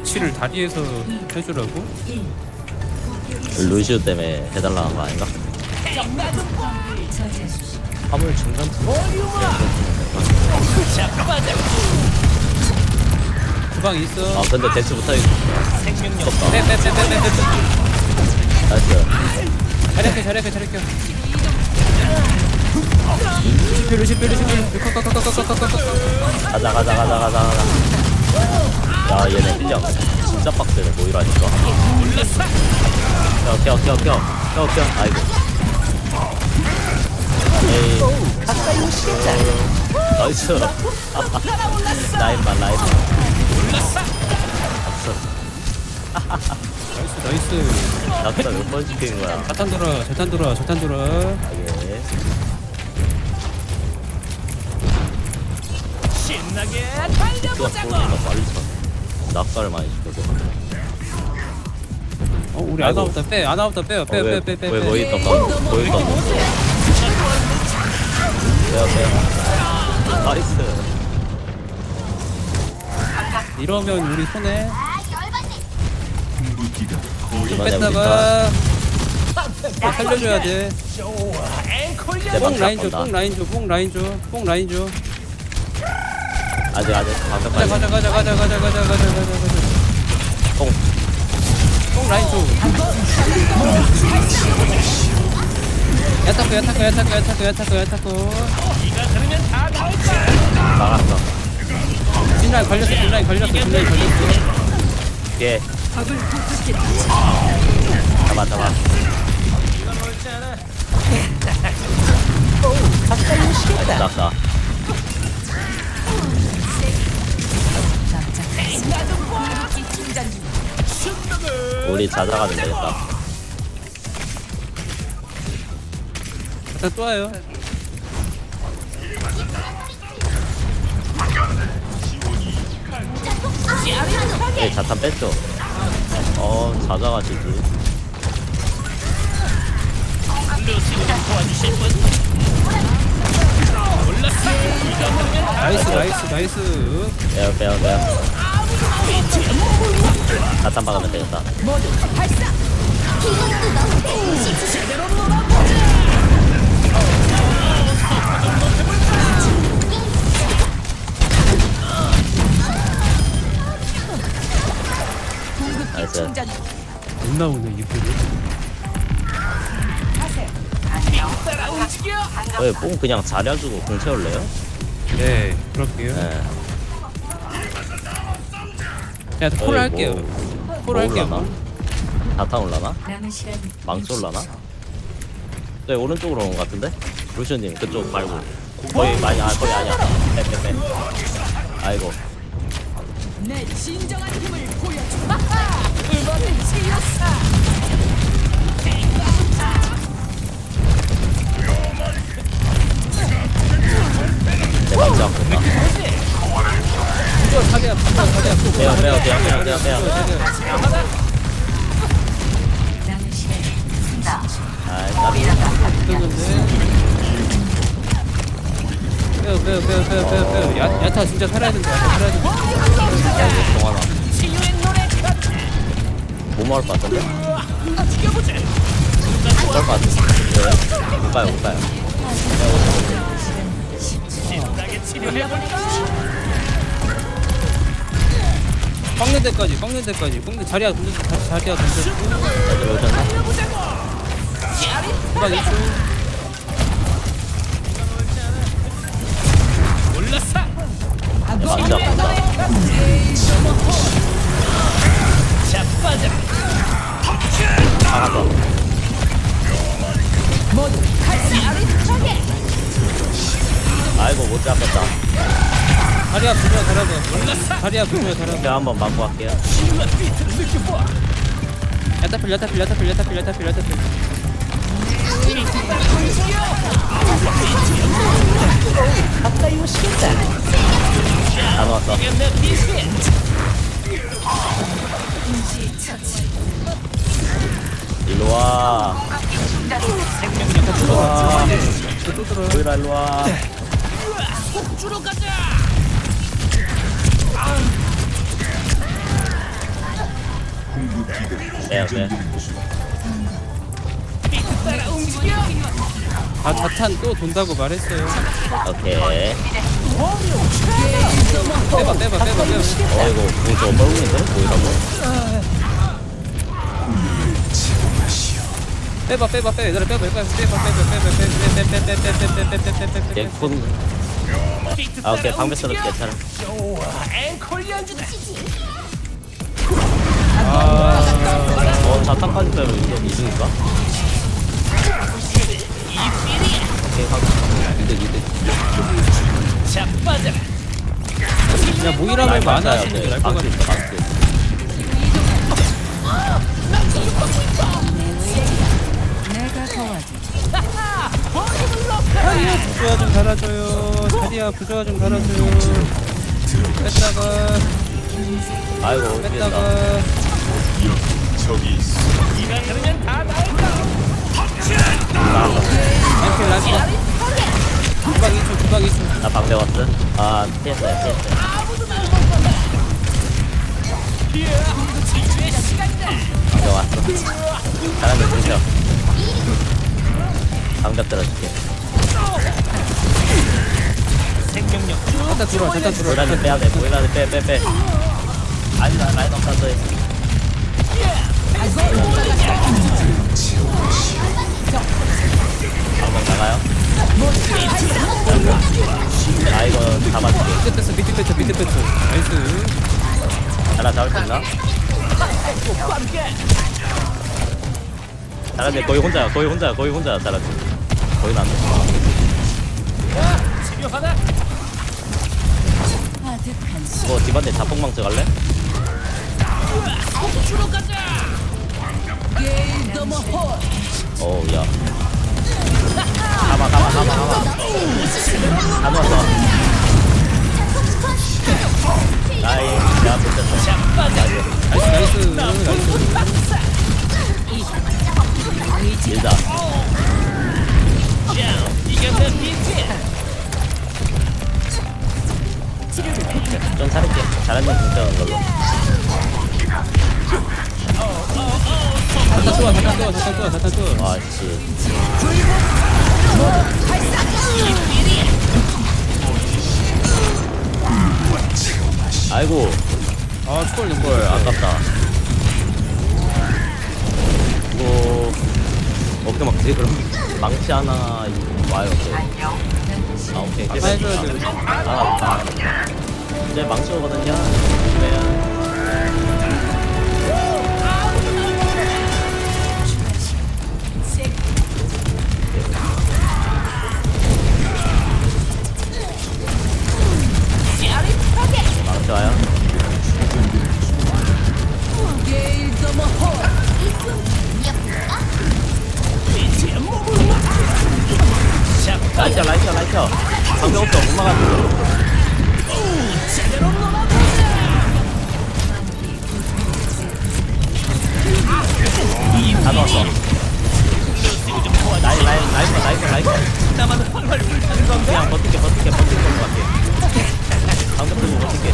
배치를 다리에서 해주라고? 루시우 때문에 해달라는 거 아닌가? 화물 중간 주방 있어. 아 근데 대치 못하겠어 없다 빼빼빼빼빼빼. 나이스 잘할게 잘할게 잘할게. 루시필 루시필 루시필. kakkakkakkakkakkakkakkakak. 가자 가자 가자 가자 가자 야 얘네 필력 진짜 빡세네 모이라니까. 켜 켜 켜 켜켜켜 아이고. 에이. 나이스. 라인만 라인만 나이스 나이스. 낙타 몇번 시킨 거야? 자탄 돌아 자탄 돌아 자탄 돌아. 아예 신나게 또 보니까 빨리 쳐 낙사를 많이 시켜서 어 우리 아이고. 아나부터 빼 아나부터 빼요 빼빼빼 빼. 왜 거기 거 거기 거 빼요 빼요 나이스 이러면 우리 손에 뺐다가 또 살려줘야 돼. 대박 뽕 라인 줘. 뽕 라인 줘, 뽕 라인 줘, 뽕 라인 줘. 아직 아직 가자, 가자, 가자, 가자, 가자, 가자, 가자, 가자, 가자. 뽕뽕 라인 줘. 야타코, 야타코, 야타코, 야타코, 야타코, 야타코. 나갔어 뒷라인 걸렸어, 뒷라인 걸렸어, 뒷라인 걸렸어. 뒤에 잡아 잡아 나이스 우리 자자가면 되겠다 야타 또 와요. 예 자탄 뺐죠 어 자자가 지지 나이스, 나이스, 나이스. 빼요 빼요 빼요 자탄 박으면 되겠다 나이스 못 나오네. 따라 움직여 왜뽕 그냥 자려주고 공 채울래요? 네, 그럴게요. 네 야, 콜 할게요. 뭐, 콜뭐 할게요. 올라나? 자탄 올라나? 남은 시간 망치 올라나? 네 오른쪽으로 온 것 같은데? 루시오님 그쪽 말고 거의 많이 아 거의 아니야 빼빼빼 아이고 내 진정한 힘을 보여줘 이번엔 치였어 내 망치 아프다 이거 사대야, 사대야, 사대야. 빼요 빼요 빼요 빼요 빼요 빼요 시간 아이 까비. 빼요, 빼요, 빼요, 빼요, 빼요, 빼요. 야, 야타 진짜 살아야 된다. 야타 살아야 된다. 같아 못 먹을 것 같은데? 못갈것 같은데? 왜요? 못 가요 못 가요 치료해볼까 꺾는 데까지, 꺾는 데까지. 꺾는 자리야 던졌어, 다시 자리야 오셨나? 주방 2초. 몰랐어 내 망치 아프다 다리야 보세요 다리야. 제가 한번 맞고 갈게요. 여타필 여타필 여타필 여타필 여타필 여타필. 다 먹었어. 일로와. 일로와. 보이라 일로와. 주로 가자. 아 자탄 또 돈다고 말했어요 오케이 빼봐 빼봐 빼봐 빼봐 어 이거 뭐저 뻘궁인데? 보이라고? 빼봐 빼봐 빼 얘들아 빼봐 빼봐 빼봐 빼봐 빼봐 빼봐 빼빼빼빼빼빼빼빼빼빼빼빼 개콘 비트 아 오케이. 방패 써도 괜찮아 어 자탄까지 빼면 이제 이승인가? 오케이 방패 이득 이득 그냥 모이라면 맞아야. 돼 방패 있다. 방패 내가 좀 달아줘요. 메디아 부조화 좀 갈아줘 뺐다가. 아이고 뺐다가. 저기 있어. 이렇게 라지마 구박 2초 구박 2초 나 방대 왔어. 아 피했어요 피했어요. 방대 왔어. 사람을 들죠. 방대 떨어줄게. 생명력 자탄 들어와 자탄 들어와. 보이라는 빼야 돼. 보이라는 빼 빼 빼. 아니다 라인 없다 돼 방금 나가요? 아 이거 잡아줄게 밑에 뺐어 밑에 뺐어 밑에 뺐어. 나이스. 잘라 잡을 수 있나? 잘하네 거의 혼자야 거의 혼자야 거의 혼자야 잘하지. 거의 안돼 치료하나? 이거 집안에 자폭망치 갈래? 어우 야. 가마 가마 가마 가마 안 왔어. 나이 야 붙였다 나이스 나이스. 나이스 밀다 이게 내 빛이야 치료를 좀 잘할게 잘하면 공짜는 걸로. 자탄 쏘아 자탄 쏘아 자탄 쏘아 자탄 쏘아. 아씨. 아이고. 아 초월 헐 아깝다. 이거 어떻게 막지 그럼? 망치 하나 와요. 또. 아 오케이. 아 해줘야 돼 아, 아 이제 망치 오거든요. 그러면 망치 와요 라이터 라이터. 방패 없어. 못 막아줘 다 넣었어. 라이 라이 라이터 라이터 라이터 나만 활활 불타는 건가? 그냥 버틸게 버틸게 버틸 것 같아 방패 들고 버틸게.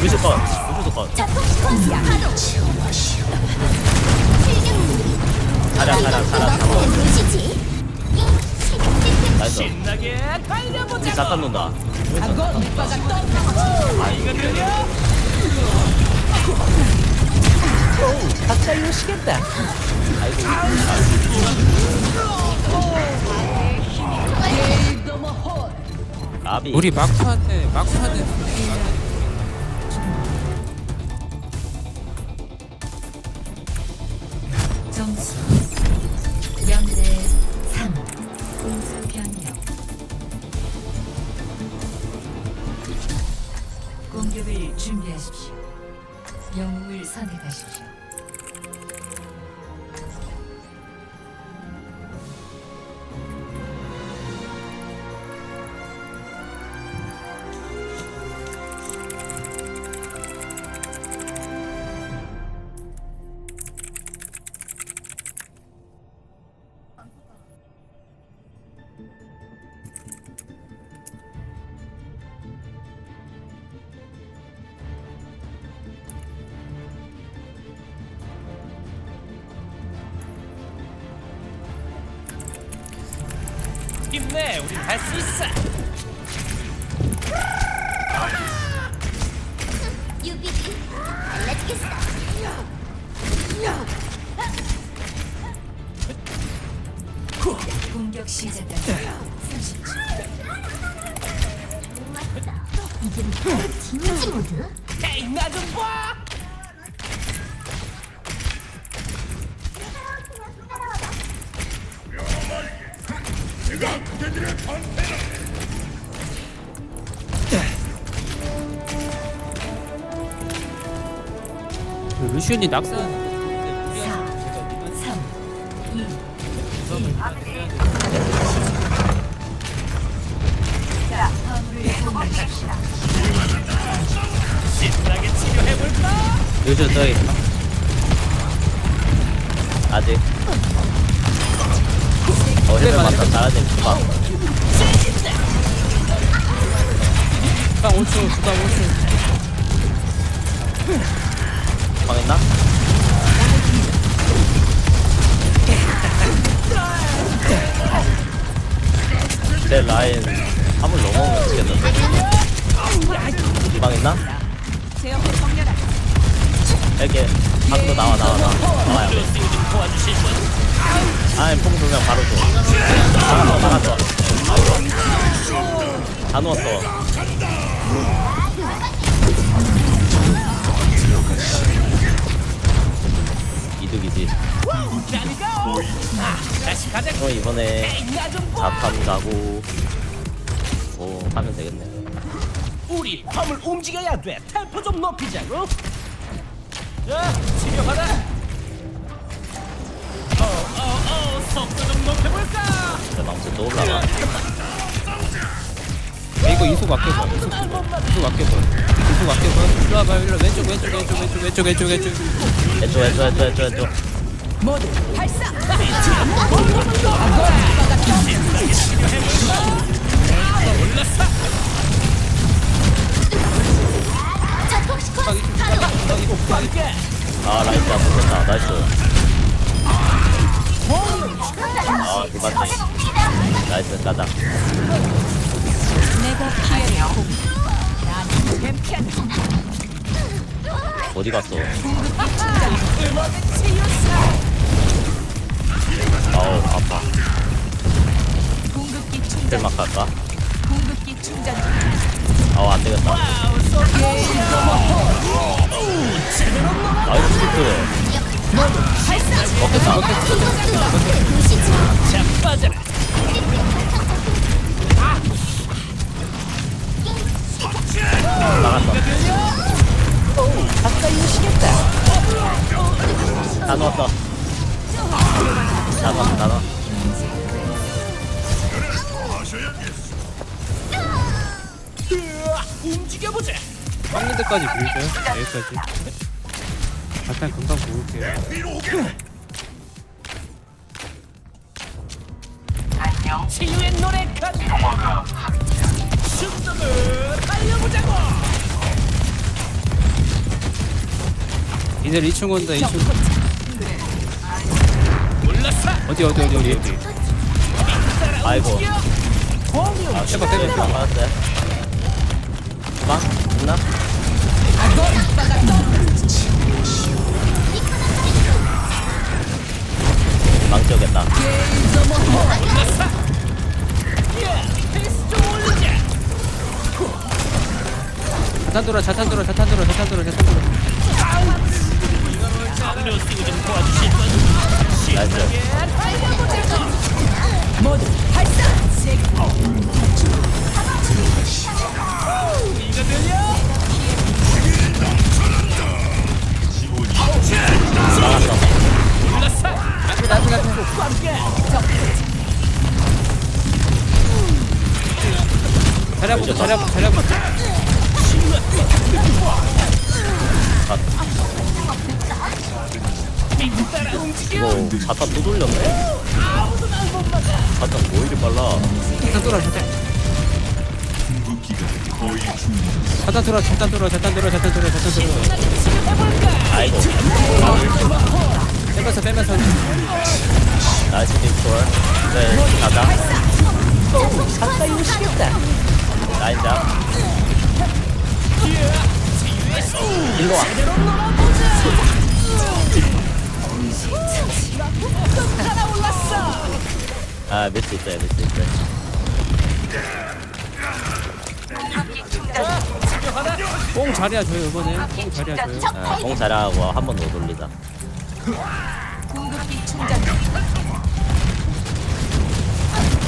루시 컷 루시도 컷. 자랴 자랴 자랴 잡아 나이스. 신나게 달려보자. 잠깐 논다? 가까이 오시겠다. 우리 막판에 막판에 힘내 우린 할수 있어. 유비비 알려주겠어 공격 시작까지 30초. 이게 바로 진지 모드? 에이 나좀 봐 시온이 낙사 3, 2, 화물을 공격하십시오. 신나게 치료해볼까? 루시오 저기 아직 어 힐을 맞다 잘하지 봐 주당 5초 주당 5초 망했나? 내 라인 화물 넘어오면 죽겠는데? 망했나? 이렇게 밖으로 나와 나와 나와. 나와요. 아이 뽕 두명 바로 줘. 나갔어 나갔어 다 누웠어 어 이번에 자탄 가고. 오 하면 되겠네. 우리 화물 움직여야 돼. 템포 좀 높이자고. 자 치료하라. 어 어 어 속도 좀 높여볼까? 내 망치 또 올라가. 야, 이거 이속 아껴봐 이속. 이속 아껴봐 이속 아껴봐 일로 와봐 일로. 와. 왼쪽 왼쪽 왼쪽 왼쪽 왼쪽 왼쪽 왼쪽. 해줘 해줘 해줘 해줘 해줘 자폭시켜 아 라이트 안 붙었다. 나이스. 아 나이스 어디 갔어 아우 아파. 텔막 할까? 아우 안되겠다. 나이스 스피트. 먹겠다 자 빠져라 나갔어 다. 넣었어 다 넣었어 다. 넣었어 으아, 움직여보자. 꺾는 데까지 밀죠 여기까지. 잠깐 금방 모을게요. 치유의 노래 간다 충동을 달려보자고. 이들 2층 온다 2층 올라서 어디 어디 어디 어디? 어디 아이고. 아 제발 때려 안 맞았어요 막 있나? 망치 오겠다. 페이스 좀 올리자 자탄 돌아 자탄 돌아 자탄 돌아 자탄 돌아 자탄 돌아. 루시우 좀 도와주실 분 나이스 이거 들려? 나갔어 올라서 함께 자리아부터 자리아부터 자 이거 자탄 또 돌렸네? 자탄 뭐 이리 빨라? 자탄 돌아 자탄. 자탄 돌아 자탄 돌아 자탄 돌아 자탄 돌아 자탄 돌아. 아이고 빼면서 빼면서. 나이스 딥솔 네 가자. 가까이 오시겠다. 라인 잡 일로 와 아, 매트 있어요, 매트 있어요. 뽕 자리야 줘요 이번에 뽕 자리야 줘요 아, 공 잘하고 한 번 더 돌리자.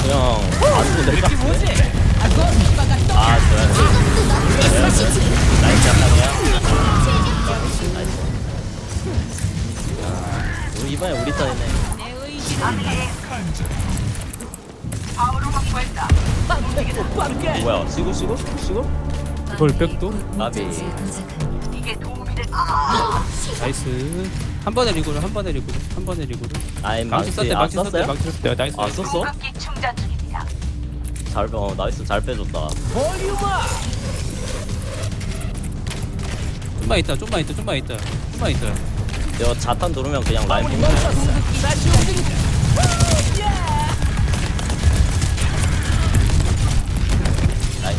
그냥 될것 같은데? 아, 좋아요. 라인 잡하네요. 나이스. 아, 우리 이번에 우리 턴이네. 뭐야, 시구, 시구? 시구? 돌백도 나비. 나이스 한 번에 리그로 한 번에 리그로 한 번에 리그로 아임 망치 망치 썼대 안 망치 썼대 썼어요? 망치 썼대 나이스 아, 썼어? 잘, 빼- 어, 나이스, 잘 빼줬다. 좀만 있다 좀만 있다 좀만 있다 좀만 있다 저 자탄 누르면 그냥 라인 보면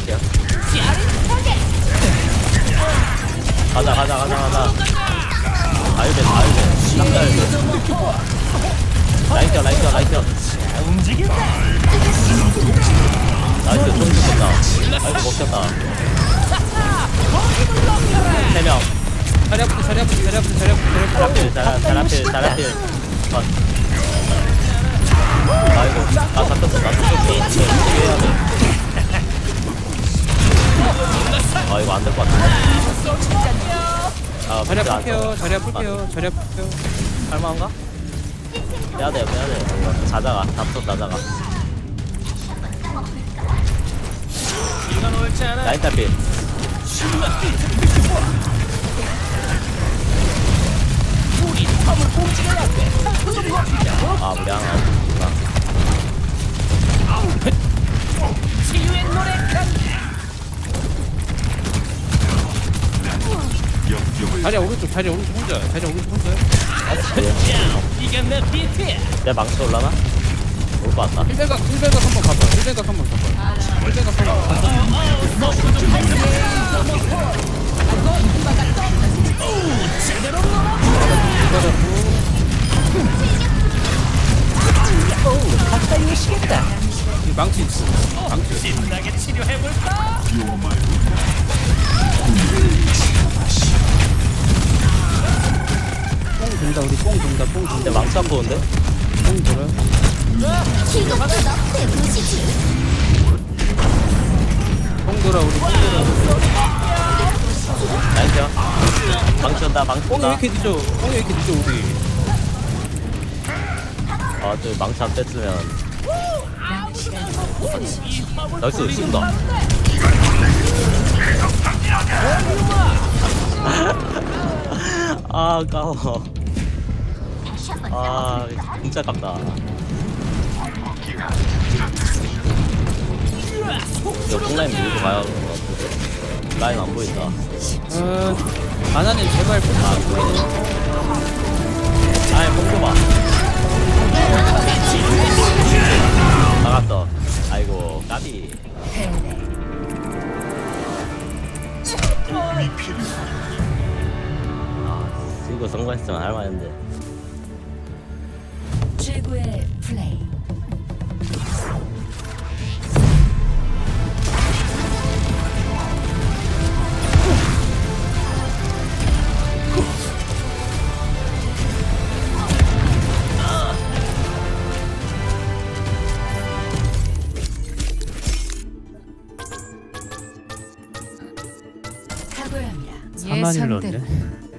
켜. 가자, 가자, 가자, 가자. 라인 켜, 라인 켜, 라인 켜. 나이스, 좀 죽겠다. 나이스, 먹혔다. 세 명. 자리 아프다 자리 아프다 자리 아프다 자리 아프다 자리 아프다 잘, 잘 앞필, 잘 앞필. 컷. 아이고, 나 잡혔어, 나 잡혔어. 이거 해야 돼. 아, 이거 안 될 것 같은데. 아, 자리 아플게요 돼. 자리 아플게요 자리 아플게요 할만한가? 빼야 돼요, 빼야 돼. 자자가, 답도 자자가. 라인 탈필. 아, 우리 하나. 치유의 노래 자리 오른쪽 자리 오른쪽 혼자 자리 오른쪽 혼자 이게 내 비트야. 내 망치 올라나? 올것 같다. 힐백각 힐백각 한번 가봐 힐백각 한번 가봐 힐백각 한번 가봐 가까이 오시겠다. 이 망치 있어 망치 신나게 치료해볼까? 뽕 돈다 우리 뽕 돈다 뽕내 돈다 망치 안 보는데? 뽕 돌아 이것도 너의 도시지. 뽕 돌아 우리 뽕 돌아 켜. 망치 온다, 망치 뽕이 온다. 왜 이렇게 늦어 뽕이 왜 이렇게 늦어 우리 아, 저 망치 안 뺐으면. 나이스, 쏜다. 아, 한번 아, 진짜 깝다. 이거 뽕라인 밀고 가야 할것 같은데. 라인 안 보인다. 어 아나님 제발 뽕 아, 보이네. 아이, 뽕 줘봐. 나갔다. 아이고, 까비. 아, 이거 성공했으면 할만했는데. 최고의 플레이 각오합니다 4만 일 넣었네